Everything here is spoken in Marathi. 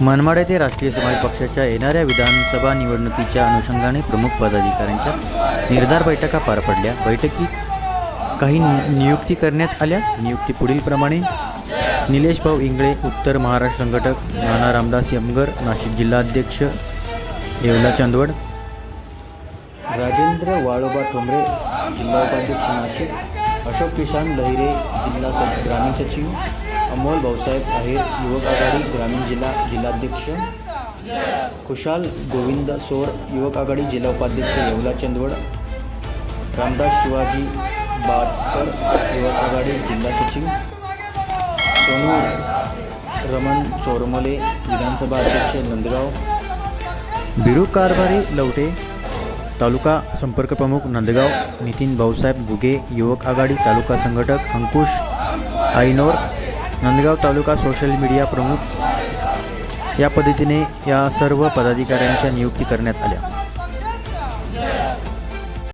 मनमाड येथे राष्ट्रीय समाज पक्षाच्या येणाऱ्या विधानसभा निवडणुकीच्या अनुषंगाने प्रमुख पदाधिकाऱ्यांच्या निर्धार बैठका पार पडल्या. बैठकीत काही नियुक्ती करण्यात आल्या. नियुक्ती पुढीलप्रमाणे निलेश भाऊ इंगळे उत्तर महाराष्ट्र संघटक नाना रामदास यमगर नाशिक जिल्हाध्यक्ष येवला चांदवड राजेंद्र वाळोबा ठोंबरे जिल्हा उपाध्यक्ष नाशिक अशोक किसान लहिरे जिल्हा स ग्रामीण सचिव अमोल भाऊसाहेब आहेर युवक आघाडी ग्रामीण जिल्हा जिल्हाध्यक्ष. खुशाल गोविंद सोर युवक आघाडी जिल्हा उपाध्यक्ष येवला चंदवड. रामदास शिवाजी बाजकर युवक आघाडी जिल्हा सचिव सोनू रमण चोरमले विधानसभा अध्यक्ष नंदगाव. बिरू कारभारी लवटे तालुका संपर्क प्रमुख नंदगाव. नितीन भाऊसाहेब गुगे युवक आघाडी तालुका संघटक अंकुश आईनोर नंदगाव तालुका सोशल मीडिया प्रमुख या पद्धतीने या सर्व पदाधिकाऱ्यांच्या नियुक्ती करण्यात आल्या.